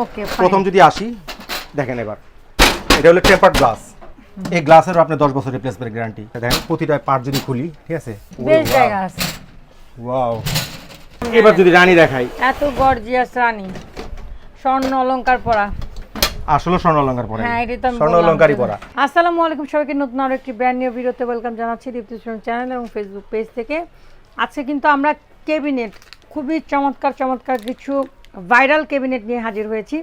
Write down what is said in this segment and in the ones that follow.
ওকে প্রথম যদি আসি দেখেন এবার। এটা হলো টেম্পার্ড গ্লাস এই গ্লাসেরও আপনি দশ বছর রিপ্লেসমেন্ট গ্যারান্টি দেখেন প্রতিটা পার্ট যদি খুলি ঠিক আছে? বেশ জায়গা আছে। ওয়াও এবার যদি রানী দেখাই। এত গর্জিয়াস রানী। স্বর্ণ অলংকার পরা। আসলে স্বর্ণ অলঙ্কার পরা হ্যাঁ এটা তো স্বর্ণ বললাম অলঙ্কারই পরা। আসসালামু আলাইকুম সবাইকে নতুন আরও একটি ব্র্যান্ড নিউ ভিডিওতে ওয়েলকাম জানাচ্ছি দীপ্তি চ্যানেল এবং ফেসবুক পেজ থেকে। আজকে কিন্তু আমরা কেবিনেট খুবই চমৎকার চমৎকার কিছু ভাইরাল কেবিনেট নিয়ে হাজির হয়েছি।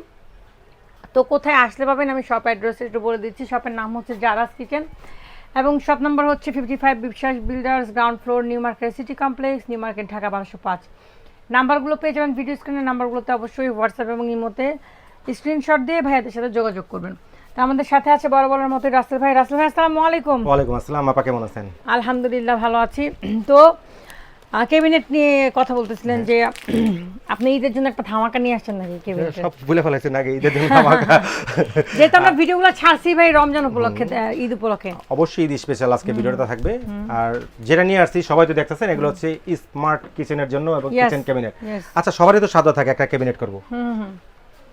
তো কোথায় আসলে পাবেন আমি শপ অ্যাড্রেস একটু বলে দিচ্ছি। শপের নাম হচ্ছে জারাস কিচেন এবং শপ নাম্বার হচ্ছে fifty five Biswas builders ground floor new market city complex new market Dhaka বারোশো পাঁচ। নাম্বারগুলো পেয়ে যাবেন ভিডিও স্ক্রিনের নাম্বারগুলোতে অবশ্যই হোয়াটসঅ্যাপ এবং ইমোতে স্ক্রিনশট দিয়ে ভাইয়াদের সাথে যোগাযোগ করবেন। তো আমাদের সাথে আছে বড় বড়ের মতো রাসেল ভাই। রাসেল ভাই আসসালামু আলাইকুম। ওয়ালাইকুম আসসালাম আপা কেমন আছেন? আলহামদুলিল্লাহ ভালো আছি। তো কেবিনেট নিয়ে কথা বলতেছিলেন যে আপনি ঈদের জন্য একটা ধামাকা নিয়ে আসছেন নাকি? কেবিনেট সব ভুলে ফেলেছেন নাকি ঈদের জন্য ধামাকা? যেহেতু আমরা ভিডিওগুলো ছাড়ছি ভাই রমজান উপলক্ষে ঈদ উপলক্ষে। অবশ্যই ঈদ স্পেশাল আজকে ভিডিওটা থাকবে। আর যেটা নিয়ে আসছি সবাই তো দেখতেছেন এগুলো হচ্ছে স্মার্ট কিচেনের জন্য এবং কিচেন ক্যাবিনেট আচ্ছা সবারই তো সাদা থাকে একটা ক্যাবিনেট করব।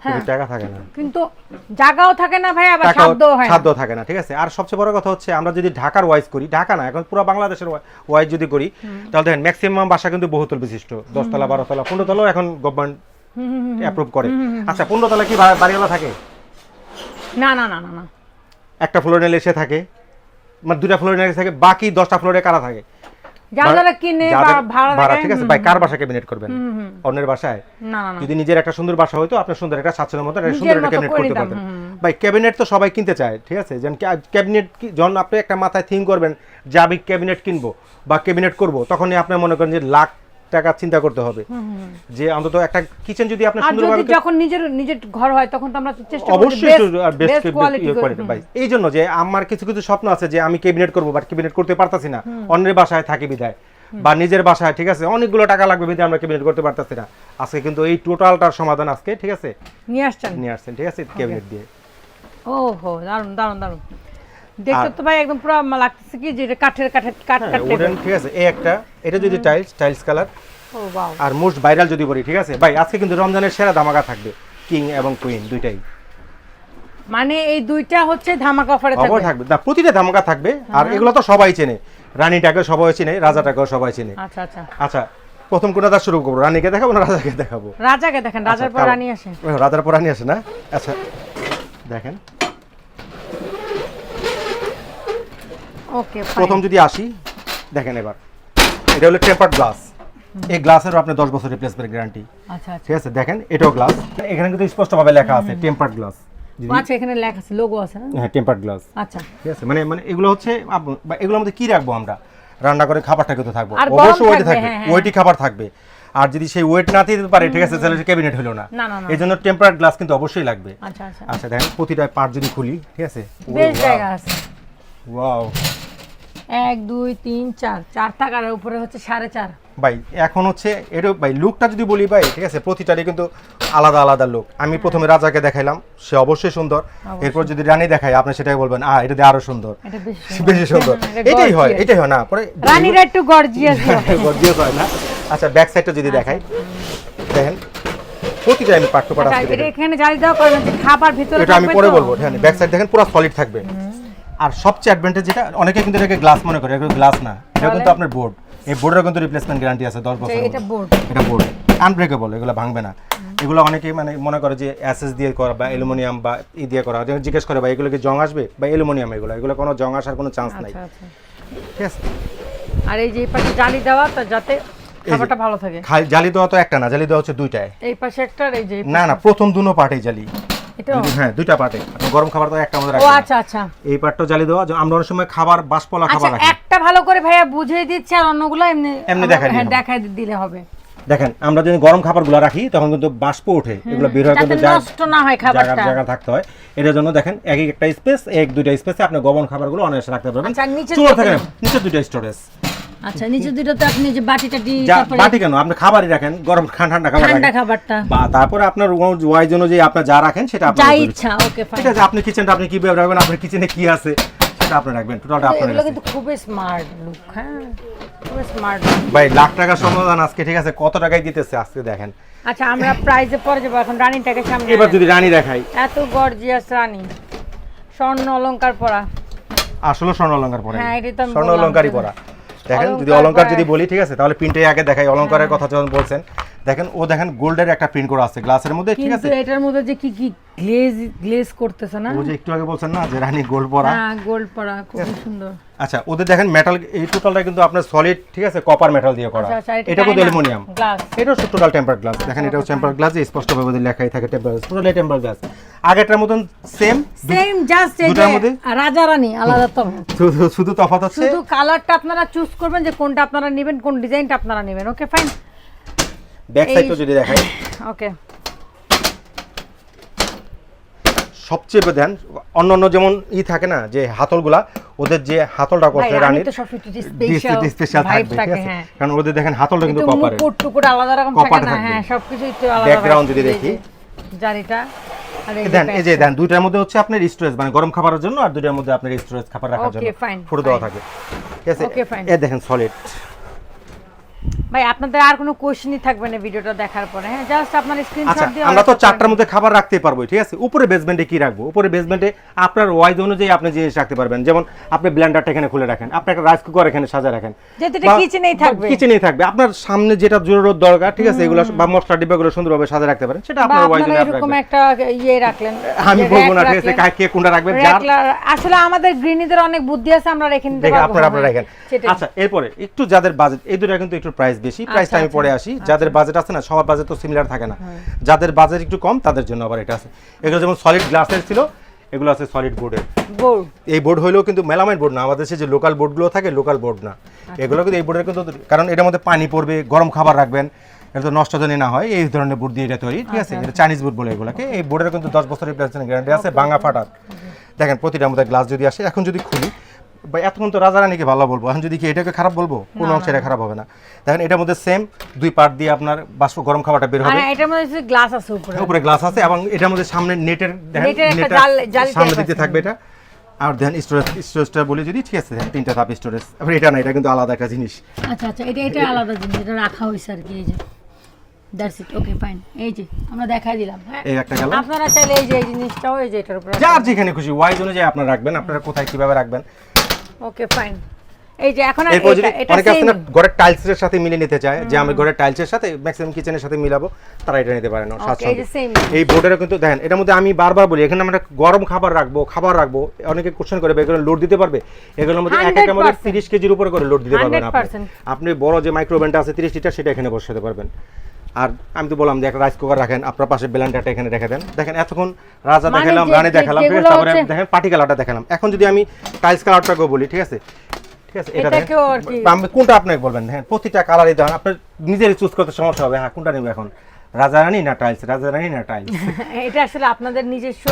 কিন্তু টাকা থাকে না। কিন্তু জায়গাও থাকে না ভাই আবার টাকাও হয় না। থাকে না ঠিক আছে? আর সবচেয়ে বড় কথা হচ্ছে আমরা যদি ঢাকার ওয়াইজ করি ঢাকা না এখন পুরো বাংলাদেশের ওয়াইজ যদি করি তাহলে দেখেন ম্যাক্সিমাম বাসা কিন্তু বহুতল বিশিষ্ট। দশতলা বারোতলা এখন গভর্নমেন্ট অ্যাপ্রুভ করে। আচ্ছা কি বাড়িওয়ালা থাকে? না না না না না। একটা ফ্লোর নিলে সে থাকে। মানে দুটা ফ্লোর নিলে থাকে বাকি দশটা ফ্লোরে কারা থাকে? যারা যারা কিনে ভাড়া ভাড়া ঠিক আছে ভাই কার বাসা ক্যাবিনেট করবেন? অন্যের বাসায়? না না না যদি নিজের একটা সুন্দর বাসা হয়তো আপনার সুন্দর একটা সাতশোর মতো সুন্দর একটা ক্যাবিনেট করতে ভাই ক্যাবিনেট তো সবাই কিনতে চায় ঠিক আছে? যেমন ক্যাবিনেট যখন আপনি একটা মাথায় থিঙ্ক করবেন যে আমি ক্যাবিনেট কিনবো বা ক্যাবিনেট করব তখনই আপনি মনে করেন যে লাখ টাকা চিন্তা করতে হবে। যে অন্তত একটা কিচেন যদি আপনি আর যদি সুন্দরভাবে যখন নিজের নিজের ঘর হয় তখন তো আমরা চেষ্টা করি অবশ্যই আর বেস্ট কোয়ালিটি কোয়ালিটি ভাই। এই জন্য যে আমার কিছু কিছু স্বপ্ন আছে যে আমি ক্যাবিনেট করব বাট ক্যাবিনেট করতে পারতাছি না। অন্যের বাসায় থাকি বিদায়। বা নিজের বাসায় ঠিক আছে? অনেকগুলো টাকা লাগবে বিদায় আমরা ক্যাবিনেট করতে পারতাছি না। আজকে কিন্তু এই টোটালটার সমাধান আজকে ঠিক আছে? নিয়ে আসছেন? নিয়ে আসছেন ঠিক আছে? ক্যাবিনেট দিয়ে। ওহো দারুণ দারুণ দারুণ দেখতে তো ভাই একদম পুরো লাগতেছে কি যে এটা কাঠের কাঠের কাঠ কাঠ উডেন ঠিক আছে এই একটা এটা যদি টাইলস টাইলস কালার ও বাও আর মোস্ট ভাইরাল যদি বলি ঠিক আছে? ভাই আজকে কিন্তু রমজানের সেরা ধামাকা থাকবে কিং এবং কুইন দুইটাই। মানে এই দুইটা হচ্ছে ধামাকা অফারে থাকবে? থাকবে। না প্রতিটা ধামাকা থাকবে আর এগুলো তো সবাই চেনে। রানীটাকে সবাই চেনে রাজাটাকেও সবাই চেনে। আচ্ছা আচ্ছা। আচ্ছা প্রথম কোনটা শুরু করব? রানীকে দেখাবো না রাজাকে দেখাবো? রাজাকে দেখেন রাজার পর আচ্ছা, রানী আসে। রাজার পর রানী আসে না? আচ্ছা দেখেন। ওকে প্রথম যদি আসি দেখেন এবার। এটা হলো টেম্পার্ড গ্লাস এই গ্লাসেরও আপনি দশ বছর রিপ্লেসমেন্ট গ্যারান্টি আচ্ছা আচ্ছা। ঠিক আছে দেখেন এটাও গ্লাস এখানে কিন্তু স্পষ্টভাবে লেখা আছে টেম্পার্ড গ্লাস আচ্ছা এখানে লেখা আছে লোগো আছে না? হ্যাঁ টেম্পার্ড গ্লাস আচ্ছা। ঠিক আছে মানে মানে এগুলো হচ্ছে বা এগুলোর মধ্যে কি রাখব আমরা? রান্না করে খাবারটা কিন্তু থাকব। অবশ্যই ওয়েটে থাকবে, হ্যাঁ, হ্যাঁ। ওয়েটই খাবার থাকবে। আর যদি সেই ওয়েট না দিতে পারে ঠিক আছে তাহলে ক্যাবিনেট হলো না। এই জন্য টেম্পার্ড গ্লাস কিন্তু অবশ্যই লাগবে। আচ্ছা আচ্ছা। আচ্ছা দেখেন প্রতিটা পার্ট যদি খুলি ঠিক আছে? বেশ জায়গা আছে। ওয়াও। এক দুই তিন চার। চার টাকার উপরে হচ্ছে সাড়ে চার। ভাই এখন হচ্ছে এটা ভাই লুকটা যদি বলি ভাই ঠিক আছে প্রতিটারই কিন্তু আলাদা আলাদা লুক। আমি প্রথমে রাজাকে দেখাইলাম সে অবশ্যই সুন্দর। এরপর যদি রানী দেখাই আপনি সেটাই বলবেন আ এটা আরও সুন্দর। এটা বেশি সুন্দর। এটাই হয় এটাই হয় না পরে রানীরা একটু গর্জিয়াস গর্জিয়াস হয় না। আচ্ছা ব্যাক সাইডটা যদি দেখাই দেখেন প্রতিটা আমি টু পার্ট আচ্ছা দেখাই। এখানে জালি কারণ হচ্ছে খাবার ভিতরে এটা আমি পরে। বলব হ্যাঁ ব্যাক সাইড দেখেন পুরো সলিড থাকবে। আর সবচেয়ে অ্যাডভান্টেজ যেটা অনেকে কিন্তু এটাকে গ্লাস মনে করে এটা গ্লাস না এটা কিন্তু আপনার বোর্ড এই বোর্ডের কিন্তু রিপ্লেসমেন্ট গ্যারান্টি আছে 10 বছর এটা board। এটা বোর্ড আনব্রেকেবল এগুলো ভাঙবে না। এগুলো অনেকেই মানে মনে করে যে অ্যাসেস দিয়ে করা বা অ্যালুমিনিয়াম বা ই দিয়ে করা। জিজ্ঞেস করে বা এগুলো কি জং আসবে? বা অ্যালুমিনিয়াম এগুলো। এগুলো কোনো জং আসার কোনো চান্স নাই। আচ্ছা। আচ্ছা ঠিক আছে? আর এই যে পাশে জালি দেওয়া তো যাতে খাবারটা ভালো থাকে। জালি দেওয়া তো একটা না জালি দেওয়া হচ্ছে দুইটায়। এই পাশে একটা আর এই যে না না প্রথম দুনো পার্টে জালি। যদি- হ্যাঁ দুইটা পার্টে। গরম খাবার তো একটা আমাদের ও আচ্ছা আচ্ছা। এই পার্টটা জালি দেওয়া আমরা অনেক সময় খাবার বাষ্পলা আচ্ছা খাবার রাখি। একটা ভালো করে ভাইয়া বুঝিয়ে দিচ্ছে আর অন্যগুলো এমনি এমনি দেখাই হ্যাঁ দেখাই দিলে হবে। দেখেন আমরা যদি গরম খাবারগুলো রাখি তখন কিন্তু বাষ্প ওঠে। এগুলো বের হয় কিন্তু নষ্ট না হয় খাবারটা। জায়গা জায়গা থাকতে হয়। এটার জন্য দেখেন এক এক একটা স্পেস এক দুইটা স্পেসে আপনি গরম খাবারগুলো অনায়াসে রাখতে পারবেন। আচ্ছা, নিচে চুলো থাকে নিচে দুইটা স্টোরেজ আচ্ছা নিচে দুটোতে আপনি যে যা তারপরে বাটি কেন? আপনি খাবারই রাখেন গরম ঠান্ডা খাবার ঠান্ডা খাবারটা। বা তারপরে আপনার ওয়াই জন্য যে আপনার যা রাখেন সেটা যা উপর। ইচ্ছা ওকে ফাইন ঠিক আছে আপনি কিচেনটা আপনি কীভাবে রাখবেন আপনার কিচেনে কি আছে সেটা আপনি রাখবেন টোটালটা আপনার এগুলো কিন্তু খুবই স্মার্ট লুক হ্যাঁ? খুবই স্মার্ট ভাই লাখ টাকার সমাধান আজকে ঠিক আছে? কত টাকায় দিতেছে আজকে দেখেন। আচ্ছা আমরা প্রাইজে পরে যাব এখন রানীটাকে সামনে এবার যদি রানী দেখাই। এত গর্জিয়াস রানী। স্বর্ণ অলংকার পরা। আসলে স্বর্ণ অলঙ্কার পরে। হ্যাঁ, এটাই তো স্বর্ণ যে- পরা। দেখেন যদি অলংকার অলঙ্কার যদি বলি ঠিক আছে? তাহলে প্রিন্টে আগে দেখাই অলংকারের কথা যখন বলছেন। দেখেন ও দেখেন গোল্ডের একটা প্রিন্ট করা আছে গ্লাসের মধ্যে ঠিক আছে? কিন্তু এটার মধ্যে যে কি কি গ্লেজ গ্লেজ করতেছে না? ও যে একটু আগে বলছেন না যে রানী গোল্ড পরা? হ্যাঁ গোল্ড পরা খুব সুন্দর। আচ্ছা ওদের দেখেন মেটাল এই টোটালটা কিন্তু আপনার সলিড ঠিক আছে কপার মেটাল দিয়ে করা। আচ্ছা, আচ্ছা, এটা এটা কিন্তু অ্যালুমিনিয়াম glass। এটাও টোটাল টেম্পার গ্লাস দেখেন এটাও টেম্পার গ্লাস স্পষ্ট ভাবে ওদের লেখাই থাকে temper glass totally temper glass আগেরটার মতন সেম সেম জাস্ট দুটার মধ্যে? রাজা রানী আলাদা তো। শুধু শুধু তফাৎ হচ্ছে? শুধু কালারটা আপনারা চুজ করবেন যে কোনটা আপনারা নেবেন কোন ডিজাইনটা আপনারা নেবেন। ওকে ফাইন ব্যাক সাইডটা যদি দেখাই। ওকে সবচেয়ে দেন অন্য অন্য যেমন ই থাকে না যে হাতলগুলা ওদের যে হাতলটা করছে রানীর স্পেশাল থাকবে ঠিক আছে? হ্যাঁ। কারণ ওদের দেখেন হাতলটা কিন্তু কপারের টুকুট আলাদা রকম থাকে না হ্যাঁ আলাদা Background যদি দেখি। জারিটা যে দেন এই যে দেন দুইটার মধ্যে হচ্ছে আপনার স্টোরেজ মানে গরম খাবারের জন্য আর দুইটার মধ্যে আপনার স্টোরেজ খাবার রাখার জন্য। ফুটো দেওয়া থাকে। ঠিক আছে? এ দেখেন সলিড ভাই আপনাদের আর কোনো কোশ্চেনই থাকবে না ভিডিওটা দেখার পরে হ্যাঁ? জাস্ট আপনার আচ্ছা স্ক্রিনশট দিয়ে আমরা তো চারটার মধ্যে খাবার রাখতে পারব ঠিক আছে? উপরে বেসমেন্টে কি রাখব? উপরে বেসমেন্টে আপনার ওয়াইজ অনুযায়ী আপনি জিনিস রাখতে পারবেন যেমন আপনি ব্লেন্ডারটা এখানে খুলে রাখেন আপনি একটা রাইস কুকার এখানে সাজা রাখেন এটা kitchen-এই থাকবে। কিচেনেই থাকবে আপনার সামনে যেটা জরুরত দরকার ঠিক আছে? এগুলো বা মশলা ডিব্বাগুলো সুন্দরভাবে সাজা রাখতে পারেন সেটা আপনার ওয়াইজ অনুযায়ী এরকম একটা ইয়ে রাখলেন আমি বলব না ঠিক আছে। কাকে কোনটা রাখবেন? যার আসলে আমাদের গৃহিণীদের অনেক বুদ্ধি আছে আমরা রেখে নিতে পারব। আপনারা আপনারা রাখেন। আচ্ছা এরপরে একটু যাদের বাজেট এই দুটো কিন্তু একটু প্রাইস বেশি প্রাইসটা আমি আচ্ছা, পরে আসি। যাদের বাজেট আছে না সবার বাজেট তো সিমিলার থাকে না। যাদের বাজেট একটু কম তাদের জন্য আবার এটা আছে। এগুলো যেমন সলিড গ্লাসের ছিল এগুলো আছে সলিড বোর্ডের বোর্ড এই বোর্ড হলেও কিন্তু মেলামাইন বোর্ড না। আমাদের দেশে যে লোকাল বোর্ডগুলো থাকে লোকাল বোর্ড না। আচ্ছা। এগুলো কিন্তু এই বোর্ডের কিন্তু কারণ এটার মধ্যে পানি পড়বে গরম খাবার রাখবেন। এটা তো নষ্ট জানি না হয় এই ধরনের বোর্ড দিয়ে এটা তৈরি ঠিক আচ্ছা, আছে এটা চাইনিজ বোর্ড বলে এগুলোকে। এই বোর্ডের কিন্তু দশ বছরের রিপ্লেসমেন্ট গ্যারান্টি আছে ভাঙা ফাটার। দেখেন প্রতিটার মধ্যে গ্লাস যদি আসে এখন যদি খুলি বা এতক্ষণ তো রাজা রানীকে ভালো বলব। এখন যদি কি এটাকে খারাপ বলব কোনো অংশে এটা খারাপ হবে না। দেখেন এটার মধ্যে সেম দুই পার্ট দিয়ে আপনার বাষ্প গরম খাবারটা বের হবে। এটার মধ্যে গ্লাস আছে উপরে। উপরে গ্লাস আছে এবং এটার মধ্যে সামনে নেটের দেখেন নেটের একটা নেটটা জাল- সামনে আছে। থাকবে এটা। আর দেখেন স্টোরেজ স্টোরেজটা বলি যদি ঠিক আছে তিনটা ধাপ স্টোরেজ আবার এটা না এটা কিন্তু আলাদা একটা জিনিস। আচ্ছা আচ্ছা এটা এটা আলাদা জিনিস এটা রাখা হয়েছে আর কি এই যে। দ্যাটস ইট ওকে ফাইন এই যে আমরা দেখাই দিলাম হ্যাঁ? এই একটা গেল। আপনারা চাইলে এই যে এই জিনিসটাও এই যে এটার উপরে যার যেখানে খুশি ওয়াইজ অনুযায়ী আপনারা রাখবেন। আপনারা কোথায় কীভাবে রাখবেন? ওকে ফাইন এই যে এখন এটা এটা অনেকে আছে না। ঘরের টাইলসের সাথে মিলিয়ে নিতে চায় যে আমি ঘরের টাইলসের সাথে ম্যাক্সিমাম কিচেনের সাথে মিলাবো তারা এটা নিতে পারেন Okay, এই যে এই বোর্ডের কিন্তু দেখেন এটার মধ্যে আমি বারবার বলি এখানে আমরা গরম খাবার রাখব খাবার রাখব অনেকে কোশ্চেন করে এগুলো লোড দিতে পারবে? এগুলোর মধ্যে এক মধ্যে 100% তিরিশ কেজির উপরে করে লোড দিতে পারবেন আপনি। আপনি বড় যে মাইক্রোওভেনটা আছে তিরিশ লিটার সেটা এখানে বসাতে পারবেন। আর আমি তো বললাম যে একটা রাইস কুকার রাখেন আপনার পাশে ব্লেন্ডারটা এখানে রেখে দেন। দেখেন এতক্ষণ রাজা মানে দেখালাম রানী দেখালাম তারপরে দেখেন পার্টি কালারটা দেখালাম। এখন যদি আমি টাইলস কালারটাকে বলি ঠিক আছে? ঠিক আছে এটা আমি কোনটা আপনাকে বলবেন? হ্যাঁ প্রতিটা কালারই দেন আপনার নিজেরই চুজ করতে সমস্যা হবে। হ্যাঁ কোনটা নেব এখন? রাজা রানী না টাইলস রাজা রানী না টাইলস এটা আসলে আপনাদের নিজস্ব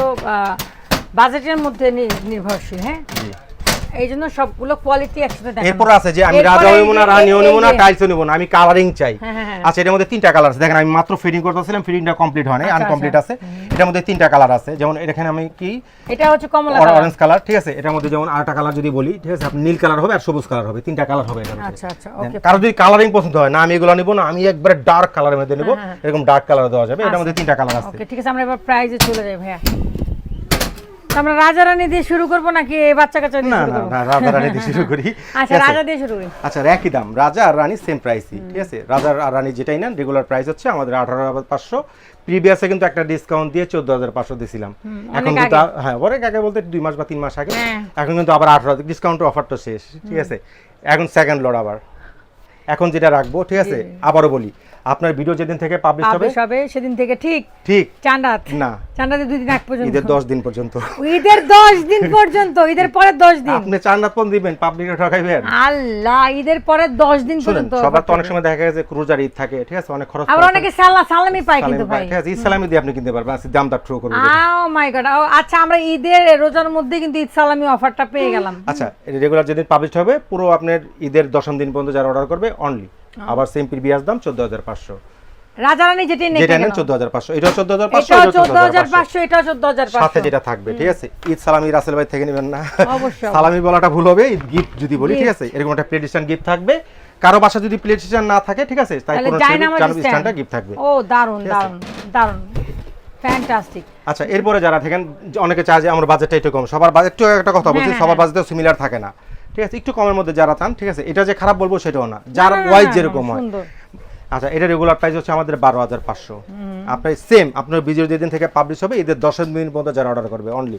বাজেটের মধ্যে নির্ভরশীল হ্যাঁ? এই জন্য সবগুলো কোয়ালিটি একসাথে দেখানো। এরপর আছে যে আমি রাজা হইব না রানীও নেব না টাইলসও নেব না আমি কালারিং চাই। হ্যাঁ, হ্যাঁ, হ্যাঁ। আচ্ছা এটার মধ্যে তিনটা কালার আছে। দেখেন আমি মাত্র ফিটিং করতেছিলাম ফিটিংটা কমপ্লিট হয় আচ্ছা, আনকমপ্লিট আচ্ছা। আছে। এটার মধ্যে তিনটা কালার আছে। যেমন এখানে আমি কি? এটা হচ্ছে কমলা কালার। অরেঞ্জ কালার ঠিক আছে? এটার মধ্যে যেমন আরেকটা কালার যদি বলি ঠিক আছে? আপনি নীল কালার হবে আর সবুজ কালার হবে। তিনটা কালার হবে এটার আচ্ছা আচ্ছা ওকে কারও যদি কালারিং পছন্দ হয় না আমি এগুলো নিব না আমি একবারে ডার্ক কালারের মধ্যে নেব। এরকম ডার্ক কালার দেওয়া যাবে। এটার মধ্যে তিনটা কালার আছে। ওকে ঠিক আছে আমরা এবার প্রাইজে চলে যাই ভাইয়া। আমরা রাজা রানী দিয়ে শুরু করব নাকি বাচ্চা কাচ্চা দিয়ে শুরু না না, রাজা রানী দিয়ে শুরু করি। আচ্ছা? রাজা দিয়ে শুরু করি। আচ্ছা একই দাম। রাজা আর রানী সেম প্রাইসই ঠিক আছে? রাজা আর রানী যেটাই নেন রেগুলার প্রাইস হচ্ছে আমাদের আঠারো হাজার পাঁচশো। প্রিভিয়াসে কিন্তু একটা ডিসকাউন্ট দিয়ে চোদ্দ হাজার পাঁচশো দিয়েছিলাম এখন কিন্তু হ্যাঁ অনেক আগে বলতে দুই মাস বা তিন মাস আগে। হ্যাঁ। এখন কিন্তু আবার আঠারো ডিসকাউন্ট অফার তো শেষ ঠিক আছে? এখন সেকেন্ড লড আবার। এখন যেটা রাখব ঠিক আছে? আবারও বলি আপনার ভিডিও যেদিন থেকে পাবলিশ হবে? হবে সেদিন থেকে ঠিক ঠিক। চান্দাত না। চান্দাতে দুই দিন আগ পর্যন্ত। ঈদের দশ দিন পর্যন্ত। ঈদের দশ দিন পর্যন্ত ঈদের পরে দশ দিন। আপনি নাথ পন দিবেন পাবলিকে ঠকাইবেন। আল্লাহ ঈদের পরে দশ দিন পর্যন্ত সবার তো অনেক সময় দেখা গেছে ক্রুজার ঈদ থাকে ঠিক আছে? অনেক খরচ আবার অনেকে সালা সালামি পায় সালামি কিন্তু ভাই। ঠিক আছে? ইসলামি দিয়ে আপনি কিনতে পারবেন আজকে দামটা ট্রু করবেন আও মাই গড আচ্ছা আমরা ঈদের রোজার মধ্যে কিন্তু ঈদ সালামি অফারটা পেয়ে গেলাম। আচ্ছা রেগুলার যেদিন পাবলিশ হবে পুরো আপনার ঈদের দশম দিন পর্যন্ত যারা অর্ডার করবে অনলি আবার সেম প্রিভিয়াস দাম চোদ্দ হাজার পাঁচশো। রাজা যেটি নেই যেটা নেন চোদ্দ হাজার পাঁচশো এটাও চোদ্দ হাজার পাঁচশো এটাও এটাও চোদ্দ হাজার পাঁচশো। এটাও চোদ্দ হাজার সাথে যেটা থাকবে ঠিক আছে? ঈদ সালামি রাসেল ভাই থেকে নেবেন না। অবশ্যই। সালামি বলাটা ভুল হবে ঈদ গিফট যদি বলি ঠিক আছে? এরকম একটা গিফট থাকবে। কারও বাসা যদি না থাকে ঠিক আছে? তাই কোনো স্ট্যান্ডটা গিফট থাকবে। ও দারুণ দারুণ দারুণ ফ্যান্টাস্টিক আচ্ছা এরপরে যারা থাকেন অনেকে চায় যে আমার বাজেটটা একটু কম। সবার বাজেট একটু কথা বলছি হ্যাঁ, সবার হ্যাঁ। বাজেটও সিমিলার থাকে না। ঠিক আছে? একটু কমের মধ্যে যারা চান ঠিক আছে? এটা যে খারাপ বলব সেটাও না। যার ওয়াইজ যেরকম হয়। আচ্ছা এটা রেগুলার প্রাইস হচ্ছে আমাদের বারো হাজার পাঁচশো। আপনার সেম আপনার বিজয় যেদিন থেকে পাবলিশ হবে ঈদের দশের দিন পর্যন্ত যারা অর্ডার করবে অনলি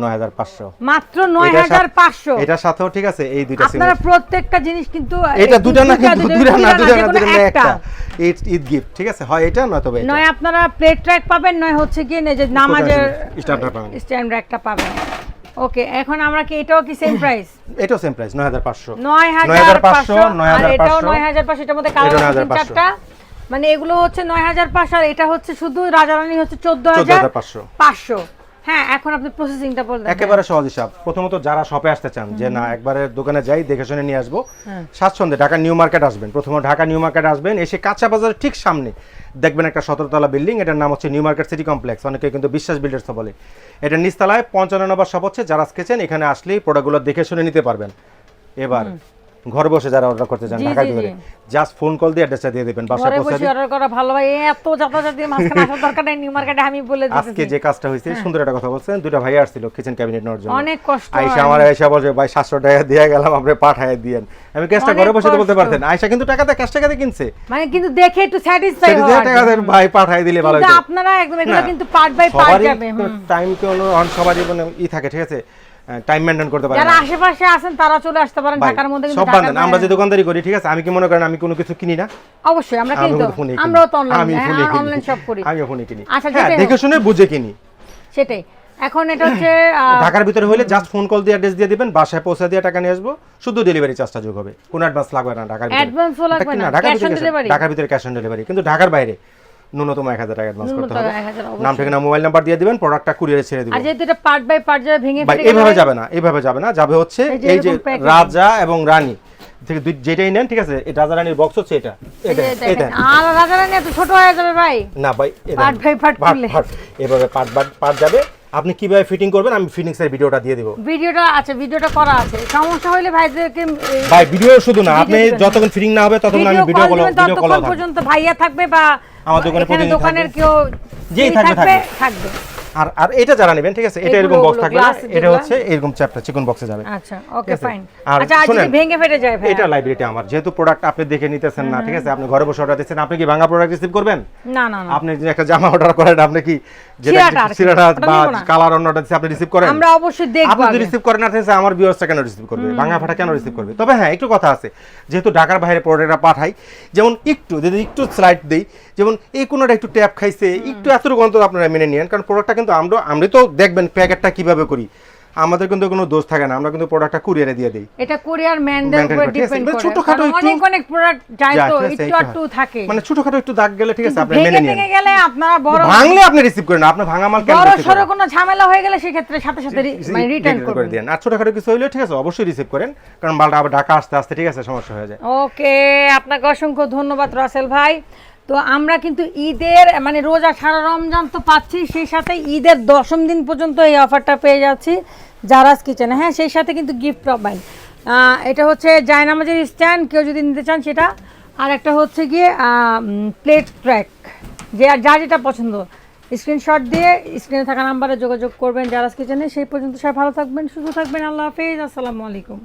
নয় হাজার পাঁচশো। মাত্র নয় হাজার পাঁচশো। এটার সাথেও ঠিক আছে এই দুইটা আপনারা প্রত্যেকটা জিনিস কিন্তু এটা দুটা না কিন্তু দুটা, না দুটা না দুটা না একটা। ঈদ গিফট ঠিক আছে? হয় এটা নয়তো এটা। নয় আপনারা প্লেট ট্র্যাক পাবেন নয় হচ্ছে কি না যে নামাজের স্ট্যান্ড একটা পাবেন। ওকে এখন আমরা কি এটাও কি সেম প্রাইস এটাও সেম প্রাইস 9500 9500 9500 এটাও 9500 এটার মধ্যে কালার আছে চারটা। মানে এগুলো হচ্ছে 9500 আর এটা হচ্ছে শুধু রাজারানী হচ্ছে 14500 500 হ্যাঁ এখন আপনি প্রসেসিংটা বললেন একেবারে সহজ হিসাব। প্রথমত যারা শপে আসতে চান যে না একবারে দোকানে যাই দেখে শুনে নিয়ে আসব। হ্যাঁ। স্বাচ্ছন্দ্যে ঢাকা নিউ মার্কেট আসবেন। প্রথমে ঢাকা নিউ মার্কেট আসবেন এসে কাঁচা বাজারের ঠিক সামনে দেখবেন একটা সতেরোতলা বিল্ডিং এটার নাম হচ্ছে নিউ মার্কেট সিটি কমপ্লেক্স। অনেকে কিন্তু বিশ্বাস বিল্ডার্স বলে। এটা নিচতলায় পঞ্চান্ন নম্বর শপ হচ্ছে যারা স্কেচেন এখানে আসলেই প্রোডাক্টগুলো দেখে শুনে নিতে পারবেন। এবার ঘরে বসে যারা অর্ডার করতে চান ঢাকা ভিতরে জাস্ট ফোন কল দিয়ে অ্যাড্রেসটা দিয়ে দেবেন ঘরে পৌঁছে বসে অর্ডার করা ভালো ভাই এত যাতায়াতের মাঝখানে আসার দরকার নেই নিউ মার্কেটে আমি বলে আজকে যে কাজটা হয়েছে সুন্দর একটা কথা বলছেন দুটো ভাই আসছিল কিচেন ক্যাবিনেট নেওয়ার জন্য। হ্যাঁ। অনেক কষ্ট হয়। আমার আইসা বলছে ভাই সাতশো টাকা দিয়ে গেলাম আপনি পাঠায় দিয়েন। আমি ক্যাশটা ঘরে বসে তো বলতে পারতেন আইসা কিন্তু টাকাতে ক্যাশ টাকাতে কিনছে। মানে কিন্তু দেখে একটু স্যাটিসফাই দিয়ে টাকা দেন ভাই পাঠায় দিলে ভালো হতো আপনারা একদম এগুলো কিন্তু পার্ট বাই পার্ট যাবে। টাইম কে সবারই মানে ই থাকে ঠিক আছে? টাইম মেনটেন করতে পারে যারা আশেপাশে আছেন তারা চলে আসতে পারেন ঢাকার মধ্যে সব আমরা যে দোকানদারি করি ঠিক আছে? আমি কি মনে করেন আমি কোনো কিছু কিনি না? অবশ্যই আমরা কিনি তো। আমরাও তো অনলাইন ফোনে অনলাইন করি। আমিও ফোনে কিনি। আচ্ছা, হ্যাঁ দেখে শুনে বুঝে কিনি। সেটাই। এখন এটা হচ্ছে ঢাকার ভিতরে হলে জাস্ট ফোন কল দিয়ে অ্যাড্রেস দিয়ে দিবেন বাসায় পৌঁছে দিয়ে টাকা নিয়ে আসব। শুধু ডেলিভারি চার্জটা যোগ হবে। কোনো অ্যাডভান্স লাগবে না ঢাকার ভিতরে। ও লাগবে না? ঢাকার ভিতরে ক্যাশ অন ডেলিভারি কিন্তু ঢাকার বাইরে। ন্যূনতম এক হাজার টাকা অ্যাডভান্স করতে হবে। 1000 অবশ্যই। নাম ঠিকানা মোবাইল নাম্বার দিয়ে দিবেন প্রোডাক্টটা কুরিয়ারে ছেড়ে দিবেন। আর যেহেতু এটা পার্ট বাই পার্ট যাবে ভেঙে ফেটে এইভাবে যাবে না এইভাবে যাবে না। যাবে হচ্ছে এই যে। রাজা এবং রানী। থেকে দুই- যেটাই নেন ঠিক আছে এই রাজা রানীর বক্স হচ্ছে এটা। এটা এটা আর রাজারানী এত ছোট হয়ে যাবে ভাই। না ভাই এটা Part by part খুললে। এভাবে পার্ট পার্ট পার্ট যাবে। আপনি কীভাবে ফিটিং করবেন আমি ফিটিংস এর ভিডিওটা দিয়ে দিব। ভিডিওটা আছে ভিডিওটা করা আছে। সমস্যা হলে ভাইদেরকে ভাই ভিডিও শুধু না আপনি যতক্ষণ ফিটিং না হবে ততক্ষণ আমি ভিডিও কল ভিডিও কল পর্যন্ত ভাইয়া থাকবে বা আমার দোকানে প্রতিদিন দোকানের কেউ যেই থাকবে, থাকবে। থাকবে। আর আর এটা যারা নেবেন ঠিক আছে? এটা এরকম বক্স থাকবে না এটা হচ্ছে এরকম চ্যাপ্টার চিকন বক্সে যাবে। আচ্ছা ওকে ফাইন আচ্ছা আর যদি ভেঙে ফেটে যায় ভাই এটা লাইব্রেরিতে আমার। যেহেতু প্রোডাক্ট আপনি দেখে নিতেছেন না ঠিক আছে? আপনি ঘরে বসে অর্ডার দিচ্ছেন আপনি কি ভাঙা প্রোডাক্ট রিসিভ করবেন? না না না। আপনি যে একটা জামা অর্ডার করেন আপনি কি যেটা সিরাটা বা। কালার অন্যটা দিচ্ছে আপনি রিসিভ করেন? আমরা অবশ্যই দেখব আপনি যদি রিসিভ করেন না তাহলে আমার ভিউয়ার্সটা কেন রিসিভ করবে? ভাঙা ফাটা কেন রিসিভ করবে? তবে হ্যাঁ একটু কথা আছে। যেহেতু ঢাকার বাইরে প্রোডাক্টটা পাঠাই যেমন একটু যদি একটু স্লাইড দেই যেমন এই কোনোটা একটু ট্যাপ খাইছে একটু এতটুকু অন্তত আপনারা মেনে নিয়েন কারণ প্রোডাক্টটা কিন্তু আমরা আমরা তো দেখবেন প্যাকেটটা কীভাবে করি। আমাদের কিন্তু কোনো দোষ থাকে না আমরা কিন্তু প্রোডাক্টটা কুরিয়ারে দিয়ে দিই। এটা কোরিয়ার ম্যানদের উপর? ডিপেন্ড করে। ছোটখাটো একটু- অনেক অনেক প্রোডাক্ট যায় তো একটু একটু থাকে। মানে ছোটখাটো একটু দাগ গেলে ঠিক আছে আপনি মেনে নিন ভেঙে গেলে আপনারা বড় ভাঙলে আপনি রিসিভ করেন আপনি ভাঙা মাল কেন বড় করেন? কোনো ঝামেলা হয়ে গেলে সেক্ষেত্রে সাথে সাথে মানে রিটার্ন করে দেন। আর ছোটখাটো কিছু হইলে ঠিক আছে অবশ্যই রিসিভ করেন কারণ মালটা আবার ঢাকা আসতে আসতে ঠিক আছে সমস্যা হয়ে যায়। ওকে আপনাকে অসংখ্য ধন্যবাদ রাসেল ভাই। তো আমরা কিন্তু ঈদের মানে রোজা সারা রমজান তো পাচ্ছি, সেই সাথে ঈদের দশম দিন পর্যন্ত এই অফারটা পেয়ে যাচ্ছি জারাস কিচেনে হ্যাঁ সেই সাথে কিন্তু গিফট পাবেন এটা হচ্ছে জায়নামাজের স্ট্যান্ড কেউ যদি নিতে চান সেটা। আর একটা হচ্ছে গিয়ে প্লেট ট্র্যাক যে যা যেটা পছন্দ। স্ক্রিনশট দিয়ে স্ক্রিনে থাকা নাম্বারে যোগাযোগ করবেন জারাস কিচেনে সেই পর্যন্ত সবাই ভালো থাকবেন, সুস্থ থাকবেন। আল্লাহ হাফেজ। আসসালামু আলাইকুম।